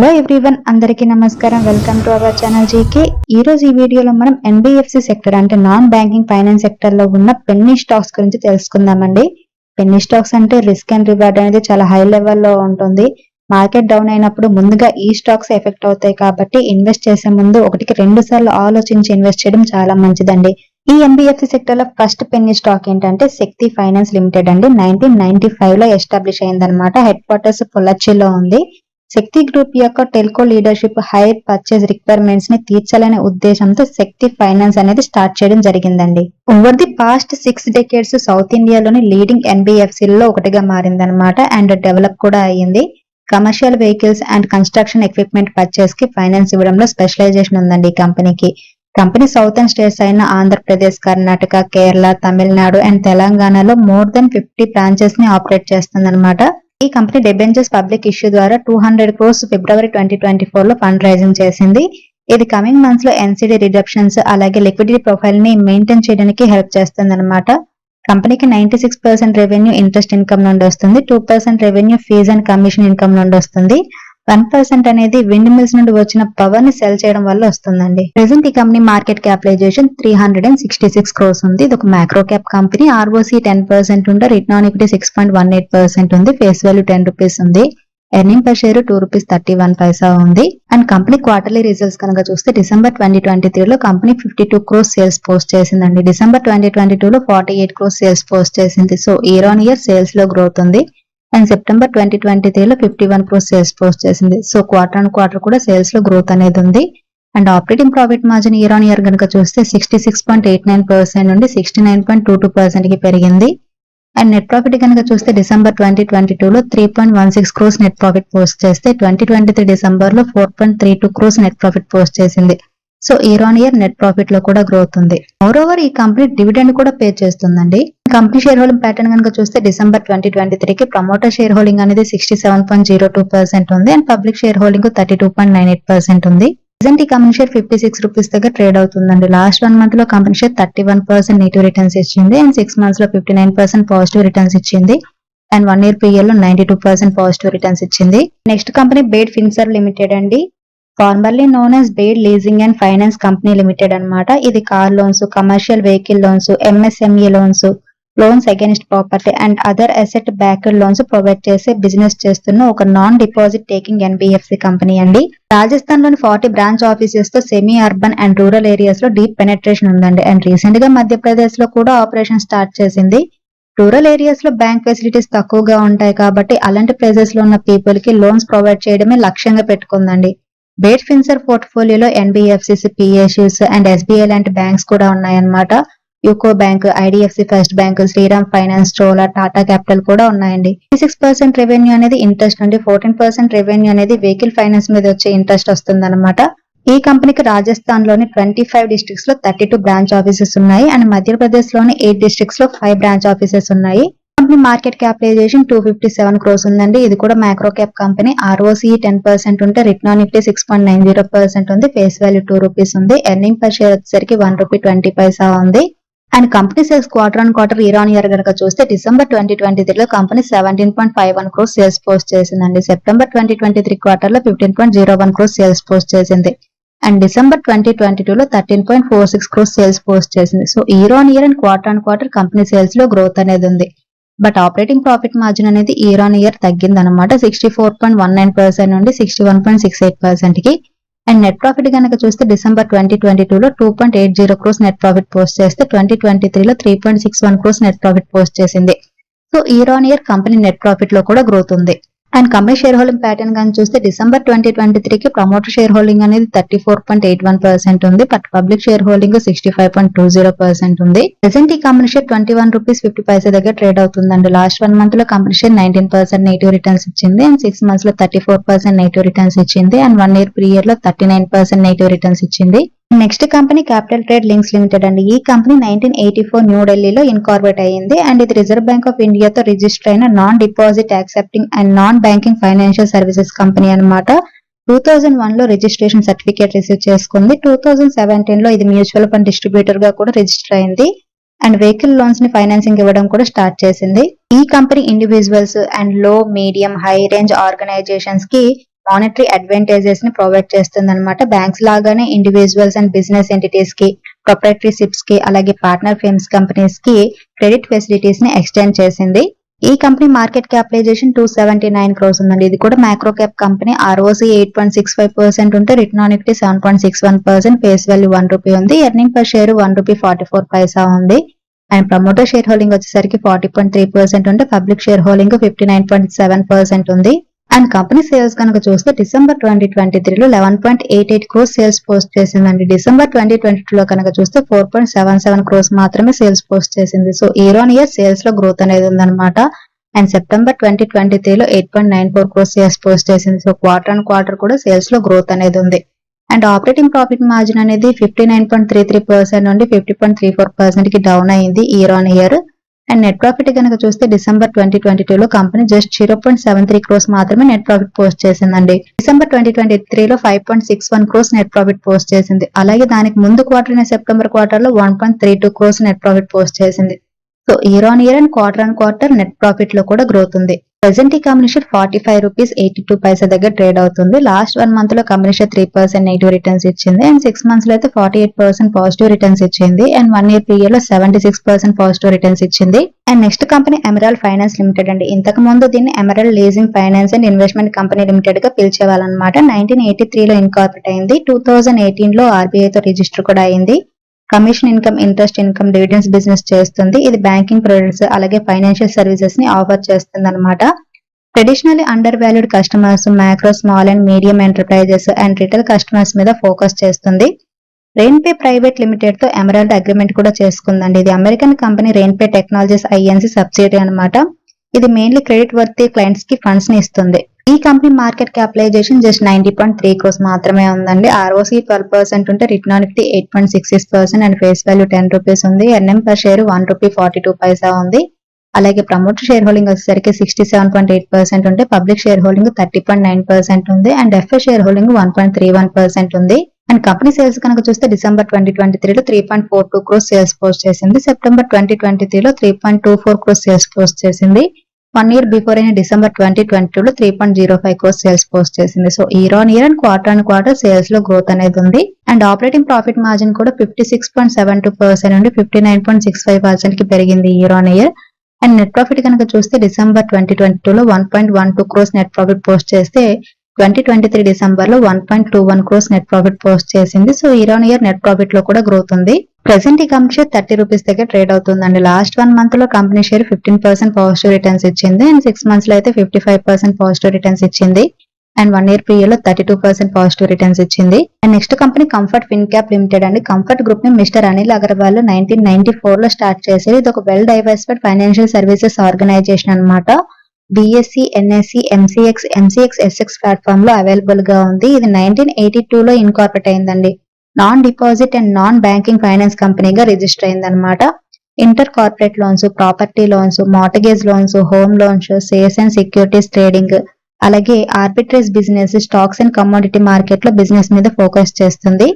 Hello everyone అందరికీ నమస్కారం. Welcome to our channel GK ఈ రోజు ఈ వీడియోలో మనం ఎన్బిఎఫ్సి సెక్టర్ అంటే నాన్ బ్యాంకింగ్ ఫైనాన్స్ సెక్టర్లో ఉన్న పెన్నీ స్టాక్స్ గురించి తెలుసుకుందామండి. పెన్నీ స్టాక్స్ అంటే రిస్క్ అండ్ రివార్డ్ అనేది చాలా హై లెవెల్లో ఉంటుంది. మార్కెట్ డౌన్ అయినప్పుడు ముందుగా ఈ స్టాక్స్ ఎఫెక్ట్ అవుతాయి కాబట్టి ఇన్వెస్ట్ చేసే ముందు ఒకటికి రెండు సార్లు ఆలోచించి ఇన్వెస్ట్ చేయడం చాలా మంచిదండి. ఈ ఎన్బిఎఫ్సి సెక్టర్లో ఫస్ట్ పెన్నీ స్టాక్ ఏంటంటే శక్తి ఫైనాన్స్ లిమిటెడ్ అండి. నైన్టీన్ నైన్టీ ఫైవ్లో ఎస్టాబ్లిష్ అయిందనమాట హెడ్ క్వార్టర్స్ పొల్లచ్చిలో ఉంది. శక్తి గ్రూప్ యొక్క టెల్కో లీడర్షిప్ హైర్ పర్చేస్ రిక్వైర్మెంట్స్ని తీర్చాలనే ఉద్దేశంతో శక్తి ఫైనాన్స్ అనేది స్టార్ట్ చేయడం జరిగిందండి. Over the past six decades south ఇండియాలోని లీడింగ్ ఎన్బిఎఫ్సిల్లో ఒకటిగా మారిందనమాట అండ్ డెవలప్ కూడా అయ్యింది. Commercial vehicles and construction equipment పర్చేస్కి finance ఇవ్వడంలో స్పెషలైజేషన్ ఉందండి ఈ కంపెనీకి. కంపెనీ సౌతర్న్ స్టేట్స్ అయిన ఆంధ్రప్రదేశ్ కర్ణాటక కేరళ తమిళనాడు అండ్ తెలంగాణలో మోర్ దెన్ ఫిఫ్టీ బ్రాంచెస్ని ఆపరేట్ చేస్తుందన్నమాట. ఈ కంపెనీ డెబెంచర్స్ పబ్లిక్ ఇష్యూ ద్వారా two hundred crores February twenty twenty ఫోర్లో ఫండ్ రైజింగ్ చేసింది. ఇది కమింగ్ మంత్స్లో ఎన్సీడీ రిడక్షన్స్ అలాగే లిక్విడిటీ ప్రొఫైల్ని మెయింటైన్ చేయడానికి హెల్ప్ చేస్తుంది అనమాట కంపెనీకి ninety six percent revenue interest income నుండి వస్తుంది. Two percent revenue fees and commission income నుండి వస్తుంది. వన్ పర్సెంట్ అనేది విండ్ మిల్స్ నుండి వచ్చిన పవర్ని సెల్ చేయడం వల్ల వస్తుందండి. ప్రెసెంట్ ఈ company market capitalisation three hundred and sixty six crores ఉంది. ఇది ఒక micro cap company ROC ten percent ఉంటే return on equity six point one eight percent ఉంది. ఫేస్ వాల్యూ టెన్ రూపీస్ ఉంది. Earning per share two rupees thirty one paisa ఉంది. And company quarterly results కనుక చూస్తే December twenty twenty three లో company fifty two crores sales post చేసిందండి. December twenty twenty two లో forty eight crores sales post చేసింది. So year on year సేల్స్లో growth ఉంది. And September twenty twenty త్రీలో fifty one crores sales post చేసింది. So quarter and quarter కూడా సేల్స్లో growth అనేది ఉంది. And operating profit margin year on year కనుక చూస్తే sixty six point eight nine percent నుండి sixty nine point two two పర్సెంట్కి పెరిగింది. అండ్ నెట్ ప్రాఫిట్ కనుక చూస్తే డిసెంబర్ ట్వంటీ ట్వంటీ టూ లో three point one six crores net profit post చేస్తే twenty twenty three డిసెంబర్లో four point three two crores net profit post చేసింది. So year on year net ప్రాఫిట్లో కూడా growth ఉంది. Moreover ఈ company dividend కూడా pay చేస్తుందండి. Company share holding pattern కనుక చూస్తే డిసెంబర్ ట్వంటీ ట్వంటీ త్రీకి ప్రమోటర్ షేర్ హోల్డింగ్ అనేది sixty seven point zero two percent ఉంది. And public share holding thirty two point nine eight percent ఉంది. Present ఈ company share fifty six rupees దగ్గర trade అవుతుందండి. Last one మంత్లో company share thirty one percent negative returns ఇచ్చింది. And six మంత్స్లో fifty nine percent positive returns ఇచ్చింది and one year పీరియడ్లో ninety two percent positive returns ఇచ్చింది. Next company Baid Finserv limited అండి. Formerly known as Baid leasing and finance company limited అనమాట ఇది car loans commercial vehicle loans MSME loans loans against property and other asset backed loans provide చేసే business చేస్తున్న ఒక non deposit taking NBFC company అండి. రాజస్థాన్లోని forty branch ఆఫీసెస్తో semi urban and rural ఏరియాస్లో deep penetration ఉందండి. అండ్ రీసెంట్గా మధ్యప్రదేశ్లో కూడా ఆపరేషన్ స్టార్ట్ చేసింది. రూరల్ ఏరియాస్లో బ్యాంక్ ఫెసిలిటీస్ తక్కువగా ఉంటాయి కాబట్టి అలాంటి ప్లేసెస్లో ఉన్న పీపుల్కి లోన్స్ ప్రొవైడ్ చేయడమే లక్ష్యంగా పెట్టుకుందండి. బేట్ ఫిన్సర్ పోర్ట్ఫోలియోలో ఎన్బిఎఫ్సిస్ పిఎస్యూస్ అండ్ ఎస్బీఐ లాంటి బ్యాంక్స్ కూడా ఉన్నాయన్నమాట. UCO bank IDFC first bank Shriram finance Chola Tata capital కూడా ఉన్నాయండి. సిక్స్ పర్సెంట్ రెవెన్యూ అనేది ఇంట్రెస్ట్ నుండి ఫోర్టీన్ పర్సెంట్ రెవెన్యూ అనేది వెహికల్ ఫైనాన్స్ మీద వచ్చే ఇంట్రెస్ట్ వస్తుంది ఈ కంపెనీకి రాజస్థాన్లోని ట్వంటీ ఫైవ్ డిస్ట్రిక్ట్స్లో థర్టీ టూ బ్రాంచ్ ఆఫీసెస్ ఉన్నాయి. అండ్ మధ్యప్రదేశ్లోని ఎయిట్ డిస్ట్రిక్ట్స్లో ఫైవ్ బ్రాంచ్ ఆఫీసెస్ ఉన్నాయి. Company market capitalisation two fifty seven crores ఉందండి. ఇది కూడా micro cap company ROC ten percent ఉంటే return nifty six point nine zero percent ఉంది. ఫేస్ వాల్యూ టూ రూపీస్ ఉంది. ఎర్నింగ్ పర్ షేర్ వచ్చేసరికి one rupee twenty paisa ఉంది. And company sales quarter and quarter year on year కనుక చూస్తే December twenty twenty త్రీలో company seventeen point five one crores sales post చేసిందండి. September twenty twenty three క్వార్టర్లో fifteen point zero one crores sales post చేసింది. And December twenty twenty two లో thirteen point four six crores sales post చేసింది. So year on year and quarter and quarter company సేల్స్లో growth అనేది ఉంది. But operating profit margin అనేది year on year తగ్గింది అనమాట sixty four point one nine percent నుండి sixty one point six eight పర్సెంట్కి and net profit కనుక చూస్తే డిసెంబర్ ట్వంటీ ట్వంటీ టూ లో two point eight zero crores net profit post చేస్తే twenty twenty త్రీలో three point six one crores net profit post చేసింది. So year on year company net ప్రాఫిట్లో కూడా growth ఉంది. And company share holding pattern కానీ చూస్తే December twenty twenty త్రీకి promoter share holding అనేది thirty four point eight one percent ఉంది. But public share holding sixty five point two zero percent ఉంది. Present ఈ company share twenty one rupees fifty paisa దగ్గర trade అవుతుందండి. Last one మంత్లో company share nineteen percent negative returns ఇచ్చింది. And six మంత్స్లో thirty four percent negative returns ఇచ్చింది. And one year pre ఇయర్లో thirty nine percent negative returns ఇచ్చింది. Next company Capital Trade Links limited అండి. ఈ company nineteen eighty four న్యూఢిల్లీలో incorporate అయ్యింది. And ఇది రిజర్వ్ బ్యాంక్ ఆఫ్ ఇండియాతో రిజిస్టర్ అయిన non deposit accepting and non banking financial services company అన్నమాట. టూ థౌజండ్ వన్లో రిజిస్ట్రేషన్ సర్టిఫికేట్ రిసీవ్ చేసుకుంది. టూ థౌజండ్ సెవెంటీన్లో ఇది మ్యూచువల్ ఫండ్ డిస్ట్రిబ్యూటర్గా కూడా రిజిస్టర్ అయింది. అండ్ వెహికల్ లోన్స్ని ఫైనాన్సింగ్ ఇవ్వడం కూడా స్టార్ట్ చేసింది. ఈ కంపెనీ ఇండివిజువల్స్ అండ్లో మీడియం హై రేంజ్ ఆర్గనైజేషన్స్కి మానిటరీ అడ్వాంటేజెస్ని ప్రొవైడ్ చేస్తుంది అనమాట బ్యాంక్స్ లాగానే ఇండివిజువల్స్ అండ్ బిజినెస్ ఎంటిటీస్కి ప్రొపరేటరీషిప్స్కి అలాగే పార్ట్నర్ ఫేమ్స్ కంపెనీస్కి క్రెడిట్ ఫెసిలిటీస్ని ఎక్స్టెండ్ చేసింది. ఈ company market capitalisation two seventy nine crores ఉందండి. ఇది కూడా micro cap company ROC eight point six five percent ఉంటే return on equity seven point six one percent face value one rupee ఉంది. Earning per share one rupee forty four paisa ఉంది. And promoter share holding వచ్చేసరికి forty point three percent ఉంటే public share holding fifty nine point seven percent ఉంది. And company sales కనుక చూస్తే December twenty twenty త్రీలో eleven point eight eight crores sales post చేసిందండి. December twenty twenty టూలో కనుక చూస్తే four point seven seven crores మాత్రమే సేల్స్ పోస్ట్ చేసింది. సో ఇయర్ ఆన్ ఇయర్ సేల్స్లో గ్రోత్ అనేది ఉందన్నమాట. అండ్ సెప్టెంబర్ ట్వంటీ ట్వంటీ త్రీలో eight point nine four crores sales post చేసింది. సో క్వార్టర్ అండ్ క్వార్టర్ కూడా సేల్స్లో గ్రోత్ అనేది ఉంది. అండ్ ఆపరేటింగ్ ప్రాఫిట్ మార్జిన్ అనేది fifty nine point three three percent నుండి ఫిఫ్టీ పాయింట్ త్రీ ఫోర్ పర్సెంట్కి డౌన్ అయింది year on year and net profit కనుక చూస్తే డిసెంబర్ ట్వంటీ ట్వంటీ టూ లో company just zero point seven three crores మాత్రమే net profit post చేసిందండి. December twenty twenty three లో five point six one crores net profit post చేసింది. అలాగే దానికి ముందు క్వార్టర్ సెప్టెంబర్ క్వార్టర్లో one point three two crores net profit post చేసింది. So year on year and quarter on quarter net ప్రాఫిట్లో కూడా growth ఉంది. Present ఈ company share forty five rupees eighty two paisa దగ్గర ట్రేడ్ అవుతుంది. లాస్ట్ వన్ మంత్లో company share three percent negative returns ఇచ్చింది. And six మంత్స్లో అయితే forty eight percent positive returns ఇచ్చింది అండ్ వన్ ఇయర్ పీరియడ్లో seventy six percent positive returns ఇచ్చింది. And next company emerald finance limited అండి. ఇంతకు ముందు దీన్ని emerald leasing finance and investment company లిమిటెడ్గా పిలిచేవాళ్ళనమాట. నైన్టీన్ ఎయిటీ త్రీలో ఇన్కార్పొరేట్ అయింది. టూ థౌసండ్ ఎయిటీన్లో ఆర్బీఐ తో రిజిస్టర్ కూడా అయింది. Commission income interest income dividends business చేస్తుంది. ఇది బ్యాంకింగ్ ప్రొడక్ట్స్ అలాగే ఫైనాన్షియల్ సర్వీసెస్ని ఆఫర్ చేస్తుంది అనమాట traditionally under valued customers micro small and medium enterprises and retail customers మీద ఫోకస్ చేస్తుంది. రెయిన్పే ప్రైవేట్ లిమిటెడ్తో ఎమరాల్డ్ అగ్రిమెంట్ కూడా చేసుకుందండి. ఇది American company rainpay technologies INC subsidy అన్నమాట. ఇది మెయిన్లీ క్రెడిట్ వర్తీ క్లయింట్స్కి ఫండ్స్ని ఇస్తుంది. ఈ company market capitalisation just ninety point three crores మాత్రమే ఉందండి. ఆర్ఓసి ట్వెల్వ్ పర్సెంట్ ఉంటే return on equity eight point six six percent and face value ten rupees ఉంది. NM per share one rupee forty two paisa ఉంది. అలాగే promoter share holding వచ్చేసరికి sixty seven point eight percent ఉంటే public share holding thirty point nine percent ఉంది and FA share holding one point three one percent ఉంది. And company sales కనుక చూస్తే December twenty twenty త్రీలో three point four two crores sales post చేసింది. September twenty twenty త్రీలో three point two four crores sales post చేసింది. One year before అయిన December twenty twenty two లో three point zero five crores sales post చేసింది. So year on year and quarter and quarter సేల్స్లో growth అనేది ఉంది. And operating profit margin కూడా fifty six point seven two percent నుండి fifty nine point six five పర్సెంట్కి పెరిగింది year on year and net profit కనుక చూస్తే డిసెంబర్ ట్వంటీ ట్వంటీ టూ లో one point one two crores net profit post చేస్తే twenty twenty three డిసెంబర్లో one point two one crores net profit post చేసింది. So year on year net ప్రాఫిట్లో కూడా growth ఉంది. Present ఈ company share thirty rupees దగ్గర trade అవుతుందండి. Last one మంత్లో company share fifteen percent positive returns ఇచ్చింది. And six మంత్స్లో అయితే fifty five percent positive returns ఇచ్చింది. అండ్ వన్ ఇయర్ పీరియడ్లో thirty two percent positive returns ఇచ్చింది. And next company comfort fin cap limited అండి. Comfort గ్రూప్ని mister Anil Agarwal nineteen ninety ఫోర్లో start చేసేది. ఇది ఒక well diversified financial services organisation అన్నమాట. BSC NSC MCX MCX SX ప్లాట్ఫామ్లో అవైలబుల్గా ఉంది. ఇది నైన్టీన్ ఎయిటీ టూ లో ఇన్కార్పొరేట్ అయిందండి. Non deposit and non banking finance కంపెనీగా register అయిందనమాట inter corporate loans property loans mortgage loans home loans sales and securities trading అలాగే arbitrage business stocks and commodity మార్కెట్లో business మీద ఫోకస్ చేస్తుంది.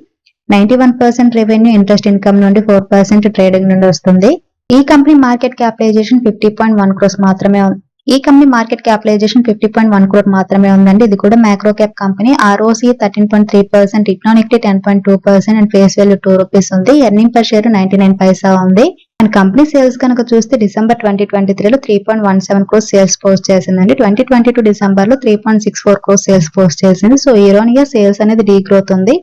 Ninety one percent revenue interest income నుండి four percent trading నుండి వస్తుంది. ఈ company market capitalisation fifty point one crores మాత్రమే ఉంది ఈ company market capitalisation fifty point one crore మాత్రమే ఉందండి. ఇది కూడా micro cap company. ROC thirteen point three percent economically ten point two percent and face value two rupees ఉంది. Earning per share ninety nine paisa ఉంది. And company sales కనుక చూస్తే December twenty twenty త్రీలో three point one seven crores sales post చేసిందండి. Twenty twenty two డిసెంబర్లో three point six four crores sales post చేసింది. So year on year sales అనేది degrowth ఉంది.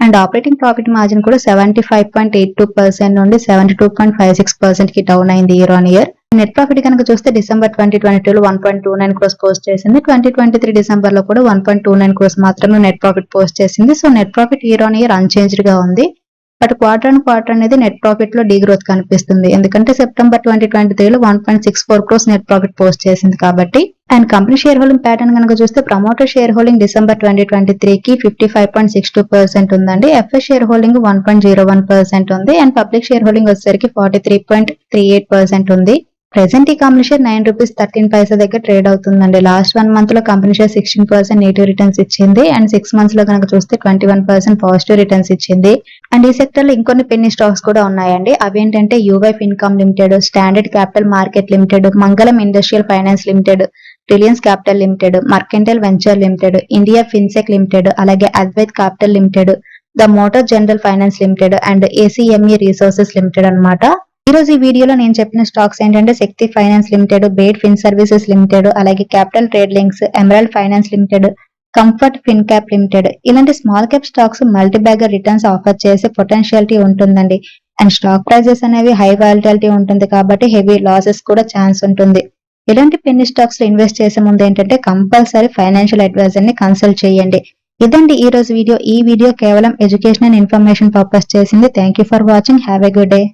And operating profit margin కూడా seventy five point eight two percent నుండి seventy two point five six పర్సెంట్కి down అయింది year on year net profit కనుక చూస్తే December twenty twenty two one point two nine crores post చేసింది. Twenty twenty three డిసెంబర్లో కూడా one point two nine crores మాత్రమే net profit post చేసింది. So net profit year on year అన్చేంజ్డ్గా ఉంది. But quarter and quarter అనేది net ప్రాఫిట్లో degrowth కనిపిస్తుంది. ఎందుకంటే సెప్టెంబర్ ట్వంటీ ట్వంటీ త్రీలో one point six four crores net profit post చేసింది కాబట్టి. And company share holding pattern కనుక చూస్తే promoter share holding December twenty twenty three కి fifty five point six two percent ఉందండి. FS share holding one point zero one percent ఉంది. And public share holding వచ్చేసరికి forty three point three eight percent ఉంది. Present ఈ company share nine rupees thirteen paisa దగ్గర trade అవుతుందండి. Last one మంత్లో company share sixteen percent negative returns ఇచ్చింది. And six మంత్స్లో కనుక చూస్తే twenty one percent positive returns ఇచ్చింది. అండ్ ఈ సెక్టర్లో ఇంకొన్ని పెన్ని స్టాక్స్ కూడా ఉన్నాయండి. అవి ఏంటంటే యూవైఫ్ income limited standard capital market limited Mangalam industrial finance limited Reliance capital limited mercantile venture limited India finsec limited అలాగే Advait capital limited the motor general finance limited and ACME resources limited అన్నమాట. ఈ రోజు ఈ వీడియోలో నేను చెప్పిన stocks ఏంటంటే Shakti finance limited బేడ్ ఫిన్ సర్వీసెస్ లిమిటెడ్ అలాగే capital trade links emerald finance limited comfort fin cap limited. ఇలాంటి small cap stocks multibagger returns offer చేసే పొటెన్షియాలిటీ ఉంటుందండి. అండ్ స్టాక్ ప్రైజెస్ అనేవి హై వాలిటాలిటీ ఉంటుంది కాబట్టి హెవీ లాసెస్ కూడా ఛాన్స్ ఉంటుంది. ఇలాంటి పెన్ని స్టాక్స్లో ఇన్వెస్ట్ చేసే ముందు ఏంటంటే కంపల్సరీ ఫైనాన్షియల్ అడ్వైజర్ని కన్సల్ట్ చేయండి. ఇదండి ఈ రోజు వీడియో. ఈ వీడియో కేవలం ఎడ్యుకేషన్ అండ్ ఇన్ఫర్మేషన్ పర్పస్ చేసింది. Thank you for watching. Have a good day.